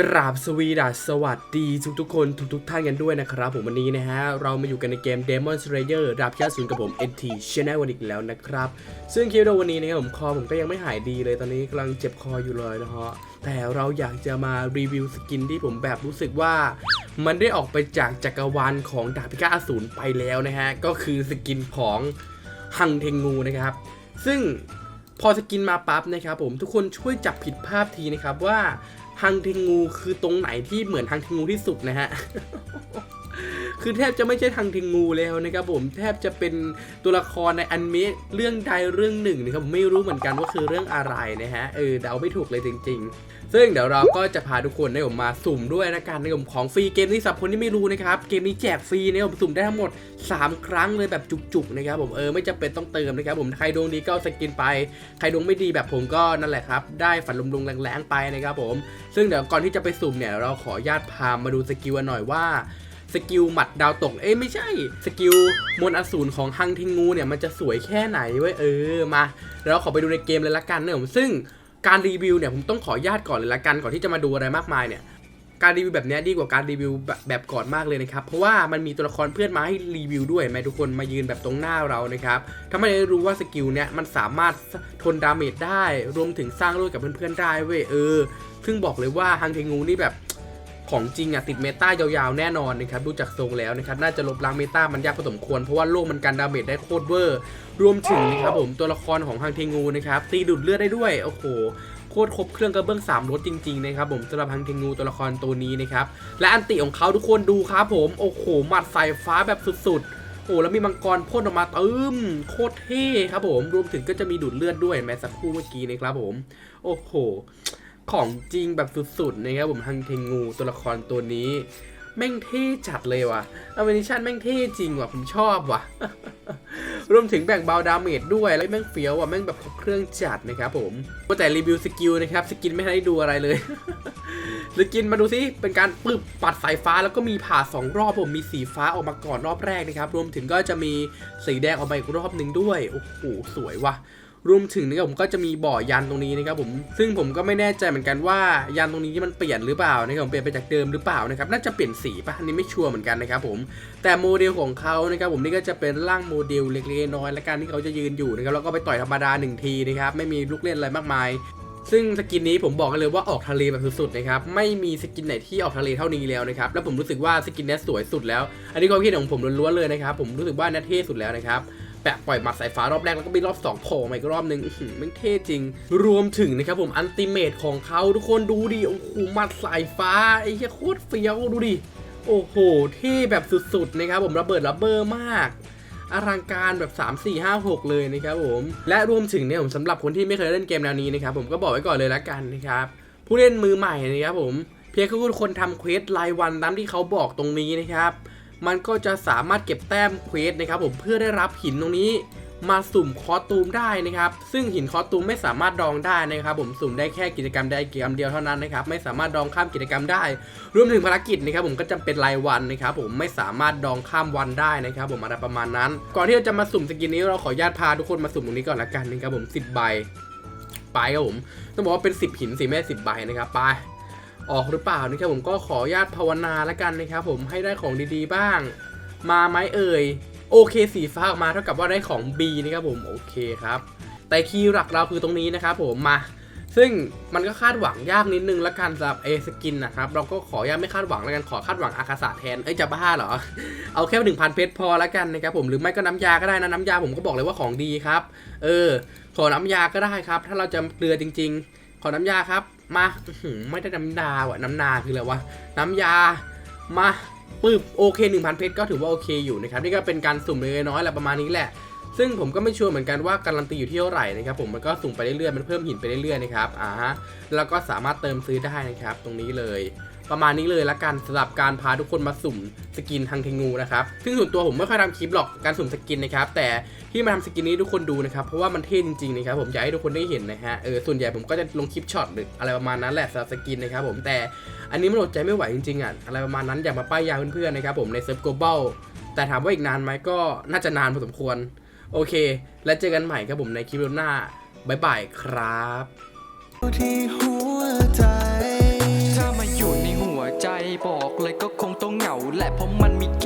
กราบสวีดัสสวัสดีทุกทุกๆคนทุกทุกๆท่านกันด้วยนะครับ ผมวันนี้นะฮะ เรามาอยู่กันในเกม Demon Slayer ดาบแค่ศูนย์กับผม NT Channel วันอีกแล้วนะครับ ซึ่งคลิปวิดีโอวันนี้นะครับผมคอผมก็ยังไม่หายดีเลยตอนนี้กำลังเจ็บคออยู่เลยนะฮะแต่เราอยากจะมารีวิวสกินที่ผมแบบรู้สึกว่า มันได้ออกไปจากจักรวาลของดาบพิฆาตอสูรไปแล้วนะฮะก็คือสกินของฮังเทงูนะครับ ซึ่งพอสกินมาปั๊บนะครับผมทุกคนช่วยจับผิดภาพทีนะครับว่า ฮังเทงูคือตรงไหนที่เหมือนฮังเทงูที่สุดนะฮะ คือแทบจะไม่ใช่ทังเทงูแล้วนะครับผมแทบจะเป็นตัวละครในอันิเมะเรื่องใดเรื่องหนึ่งนะครับผมไม่รู้เหมือนกันว่าคือเรื่องอะไรนะฮะเออเดาไม่ถูกเลยจริง ๆ ซึ่งเดี๋ยวเราก็จะพาทุกคนนะผมมาสุ่มด้วยนะกันในผมของฟรีเกมนี้สับคนที่ไม่รู้นะครับเกมนี้แจกฟรีนะผมสุ่มได้ทั้งหมด 3 ครั้งเลยแบบจุกๆนะครับผมเออไม่จำเป็นต้องเติมนะครับผมใครดวงดีก็สกินไป ใครดวงไม่ดีแบบผมก็นั่นแหละครับ ได้ฝันลมๆแรงๆไปนะครับผม ซึ่งเดี๋ยวก่อนที่จะไปสุ่มเนี่ยเราขออนุญาตพามาดูสกิลหน่อยว่า กิลหมัดดาวตก เอ้ยไม่ใช่ สกิลมวลอสูรของฮังเทงงูเนี่ยมันจะสวยแค่ไหนเว้ยเออมา แล้วเราขอไปดูในเกมเลยละกันเนะผมซึ่งการรีวิวเนี่ยผมต้องขอญาตก่อนเลยละกันก่อนที่จะมาดูอะไรมากมายเนี่ยการรีวิวแบบนี้ดีกว่าการรีวิวแบบก่อนมากเลยนะครับ เพราะว่ามันมีตัวละครเพื่อนมาให้รีวิวด้วยไหมทุกคนมายืนแบบตรงหน้าเรานะครับทำให้ได้รู้ว่าสกิลเนี้ยมันสามารถทนดาเมจได้ รวมถึงสร้างโลกกับเพื่อนๆได้เว้ยเออ ซึ่งบอกเลยว่าฮังเทงูนี่แบบ ของจริงอะติดเมตายาวๆแน่นอนนะครับดูจากทรงแล้วนะครับน่าจะลบล้างเมตามันยากพอสมควร เพราะว่าโลกมันกันดาเมจได้โคตรเวอร์ รวมถึงนะครับผมตัวละครของฮังเทงูนะครับตีดูดเลือดได้ด้วยโอ้โหโคตรครบเครื่องกระเบื้อง3รถจริงๆนะครับผมสำหรับฮังเทงูตัวละครตัวนี้นะครับและอันติของเขาทุกคนดูครับผมโอ้โหหมัดสายฟ้าแบบสุดๆโอ้แล้วมีมังกรพ่นออกมาตึมโคตรเท่ครับผม รวมถึงก็จะมีดูดเลือดด้วยแม้สักครู่เมื่อกี้นะครับผม โอ้โห ของจริงแบบสุดๆนะครับผมฮังเทงูตัวละครตัวนี้ แม่งเท่จัดเลยว่ะอเมนิชันแม่งเท่จริงว่ะผมชอบว่ะ รวมถึงแบ่งเบาดาเมจด้วย แล้วแม่งเฟี้ยวอะแม่งแบบครบเครื่องจัดนะครับผมว่าแต่รีวิวสกิลนะครับสกินไม่ทันได้ดูอะไรเลยสกินมาดูสิเป็นการปึบปัดสายฟ้าแล้วก็มีผ่าสองรอบผมมีสีฟ้าออกมาก่อนรอบแรกนะครับ รวมถึงก็จะมีสีแดงออกมาอีกรอบหนึ่งด้วย โอ้โห สวยว่ะ รวมถึงนะครับผมก็จะมีบ่อยันตรงนี้นะครับผมซึ่งผมก็ไม่แน่ใจเหมือนกันว่ายันตรงนี้มันเปลี่ยนหรือเปล่านะครับผมเปลี่ยนไปจากเดิมหรือเปล่านะครับน่าจะเปลี่ยนสีป่ะอันนี้ไม่ชัวร์เหมือนกันนะครับผมแต่โมเดลของเขานะครับผมนี่ก็จะเป็นร่างโมเดลเล็กๆน้อยๆและการที่เขาจะยืนอยู่นะครับแล้วก็ไปต่อยธรรมดาหนึ่งทีนะครับไม่มีลูกเล่นอะไรมากมายซึ่งสกินนี้ผมบอกกันเลยว่าออกทะเลแบบสุดๆนะครับไม่มีสกินไหนที่ออกทะเลเท่านี้แล้วนะครับแล้วผมรู้สึกว่าสกินนี้สวยสุดแล้ว อันนี้ความคิดของผมล้วนๆเลยนะครับผมรู้สึกว่านี้ยเท่สุดแล้วนะครับ แปะปล่อยหมัดสายฟ้ารอบแรกแล้วก็มีรอบ2โผล่มาอีกรอบหนึ่งหมันเท่จริง รวมถึงนะครับผมอันติเมตของเขาทุกคนดูดิโอ้โหหมัดสายฟ้าไอ้เหี้ยโคตรเฟี้ยวดูดิโอ้โหเท่แบบสุดๆนะครับผมระเบิดระเบ้อมากอลังการแบบ 3 4 5 6 เลยนะครับผม และรวมถึงเนี่ยผมสำหรับคนที่ไม่เคยเล่นเกมแนวนี้นะครับผมก็บอกไว้ก่อนเลยละกันนะครับ ผู้เล่นมือใหม่นะครับผม เพียงแค่คุณคนทำเควสรายวันตามที่เขาบอกตรงนี้นะครับ มันก็จะสามารถเก็บแต้มเควสนะครับผมเพื่อได้รับหินตรงนี้มาสุ่มคอสตูมได้นะครับ ซึ่งหินคอสตูมไม่สามารถดองได้นะครับ ผมสุ่มได้แค่กิจกรรมใดกิจกรรมเดียวเท่านั้นนะครับ ไม่สามารถดองข้ามกิจกรรมได้ รวมถึงภารกิจนะครับ ผมก็จะเป็นรายวันนะครับ ผมไม่สามารถดองข้ามวันได้นะครับ ผมอะไรประมาณนั้น ก่อนที่เราจะมาสุ่มสกินนี้เราขออนุญาตพาทุกคนมาสุ่มตรงนี้ก่อนละกันนะครับผม10ใบไปครับผมต้องบอกว่าเป็น 10 หินสิแม่10ใบนะครับไป ออกหรือเปล่านะครับผมก็ขอญาตภาวนาแล้วกันนะครับผมให้ได้ของดีๆบ้าง มาไหมเอ่ยโอเคสีฟ้าออกมาเท่ากับว่าได้ของ B นะครับผมโอเคครับ แต่คีย์หลักเราคือตรงนี้นะครับผมมา ซึ่งมันก็คาดหวังยากนิดนึงละกันสำหรับเอสกินนะครับเราก็ขอญาตไม่คาดหวังแล้วกันขอคาดหวังอาคาสะแทนเอ้ยจะบ้าเหรอ เอาแค่หนึ่งพันเพชรพอละกันนะครับผมหรือไม่ก็น้ำยาก็ได้นะน้ำยาผมก็บอกเลยว่าของดีครับ เออ ขอน้ำยาก็ได้ครับ ถ้าเราจะเกลือจริง ๆ ขอน้ำยาครับ มาหือไม่ได้น้ำดาวะน้ำนาคืออะไรวะ น้ำยา มาปึ๊บโอเค 1,000 เพชรก็ถือว่าโอเคอยู่นะครับ นี่ก็เป็นการสุ่มเล็กน้อยแหละประมาณนี้แหละ ซึ่งผมก็ไม่ชัวร์เหมือนกันว่าการันตีอยู่ที่เท่าไหร่นะครับผมมันก็สุ่มไปเรื่อยๆมันเพิ่มหินไปเรื่อยๆนะครับอ่าฮะแล้วก็สามารถเติมซื้อได้นะครับตรงนี้เลย ประมาณนี้เลยละกันสำหรับการพาทุกคนมาสุ่มสกินทางเทงูนะครับซึ่งส่วนตัวผมไม่ค่อยทำคลิปหรอกการสุ่มสกินนะครับแต่ที่มาทำสกินนี้ทุกคนดูนะครับเพราะว่ามันเท่จริงๆนะครับผมอยากให้ทุกคนได้เห็นนะฮะเออส่วนใหญ่ผมก็จะลงคลิปช็อตหรืออะไรประมาณนั้นแหละสำหรับสกินนะครับผมแต่อันนี้มันอดใจไม่ไหวจริงๆอะอะไรประมาณนั้นอยากมาป้ายยาเพื่อนๆนะครับผมในเซิร์ฟ global แต่ถามว่าอีกนานไหมก็น่าจะนานพอสมควร โอเค แล้วเจอกันใหม่ครับผมในคลิปหน้าบ๊ายบายครับที่หัวใจ ใจบอกเลยก็คงต้องเหงาแหละเพราะมันมีแค่